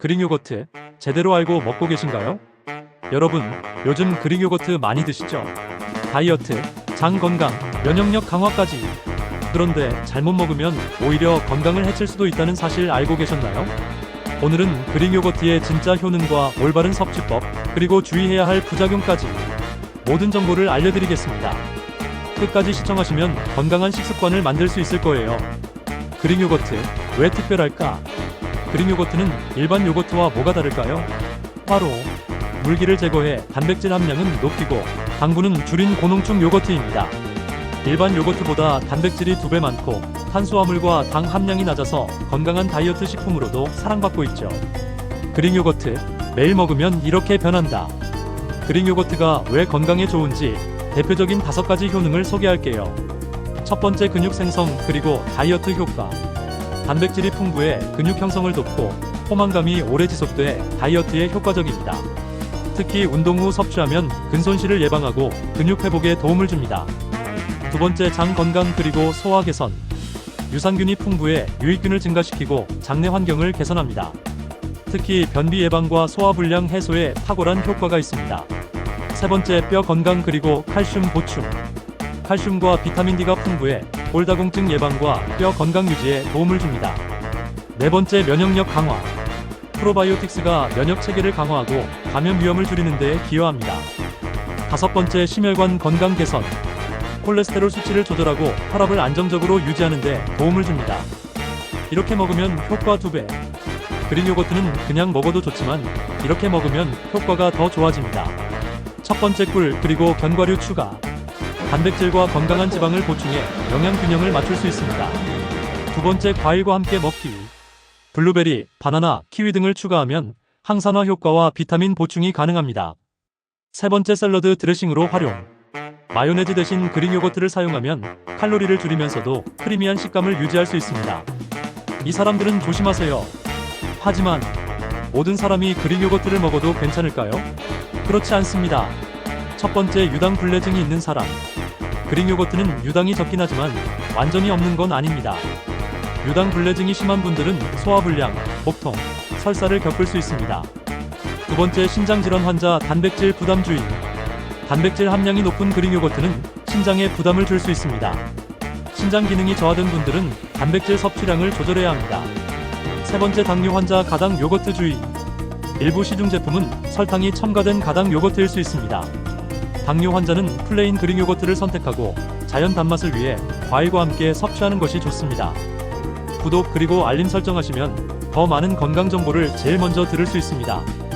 그릭 요거트 제대로 알고 먹고 계신가요? 여러분, 요즘 그릭 요거트 많이 드시죠? 다이어트, 장 건강, 면역력 강화까지. 그런데 잘못 먹으면 오히려 건강을 해칠 수도 있다는 사실 알고 계셨나요? 오늘은 그릭 요거트의 진짜 효능과 올바른 섭취법, 그리고 주의해야 할 부작용까지 모든 정보를 알려드리겠습니다. 끝까지 시청하시면 건강한 식습관을 만들 수 있을 거예요. 그릭 요거트, 왜 특별할까? 그릭 요거트는 일반 요거트와 뭐가 다를까요? 바로 물기를 제거해 단백질 함량은 높이고 당분은 줄인 고농축 요거트입니다. 일반 요거트보다 단백질이 두 배 많고 탄수화물과 당 함량이 낮아서 건강한 다이어트 식품으로도 사랑받고 있죠. 그릭 요거트 매일 먹으면 이렇게 변한다. 그릭 요거트가 왜 건강에 좋은지 대표적인 다섯 가지 효능을 소개할게요. 첫 번째 근육 생성 그리고 다이어트 효과. 단백질이 풍부해 근육 형성을 돕고 포만감이 오래 지속돼 다이어트에 효과적입니다. 특히 운동 후 섭취하면 근손실을 예방하고 근육 회복에 도움을 줍니다. 두 번째 장 건강 그리고 소화 개선. 유산균이 풍부해 유익균을 증가시키고 장내 환경을 개선합니다. 특히 변비 예방과 소화 불량 해소에 탁월한 효과가 있습니다. 세 번째 뼈 건강 그리고 칼슘 보충. 칼슘과 비타민 D가 풍부해 골다공증 예방과 뼈 건강 유지에 도움을 줍니다. 네 번째 면역력 강화. 프로바이오틱스가 면역 체계를 강화하고 감염 위험을 줄이는 데 기여합니다. 다섯 번째 심혈관 건강 개선. 콜레스테롤 수치를 조절하고 혈압을 안정적으로 유지하는 데 도움을 줍니다. 이렇게 먹으면 효과 2배. 그릭 요거트는 그냥 먹어도 좋지만 이렇게 먹으면 효과가 더 좋아집니다. 첫 번째 꿀 그리고 견과류 추가. 단백질과 건강한 지방을 보충해 영양 균형을 맞출 수 있습니다. 두 번째 과일과 함께 먹기. 블루베리, 바나나, 키위 등을 추가하면 항산화 효과와 비타민 보충이 가능합니다. 세 번째 샐러드 드레싱으로 활용. 마요네즈 대신 그릭 요거트를 사용하면 칼로리를 줄이면서도 크리미한 식감을 유지할 수 있습니다. 이 사람들은 조심하세요. 하지만 모든 사람이 그릭 요거트를 먹어도 괜찮을까요? 그렇지 않습니다. 첫 번째 유당 불내증이 있는 사람. 그릭 요거트는 유당이 적긴 하지만 완전히 없는 건 아닙니다. 유당 불내증이 심한 분들은 소화불량, 복통, 설사를 겪을 수 있습니다. 두 번째 신장 질환 환자 단백질 부담 주의. 단백질 함량이 높은 그릭 요거트는 신장에 부담을 줄 수 있습니다. 신장 기능이 저하된 분들은 단백질 섭취량을 조절해야 합니다. 세 번째 당뇨 환자 가당 요거트 주의. 일부 시중 제품은 설탕이 첨가된 가당 요거트일 수 있습니다. 당뇨 환자는 플레인 그릭 요거트를 선택하고 자연 단맛을 위해 과일과 함께 섭취하는 것이 좋습니다. 구독 그리고 알림 설정하시면 더 많은 건강 정보를 제일 먼저 들을 수 있습니다.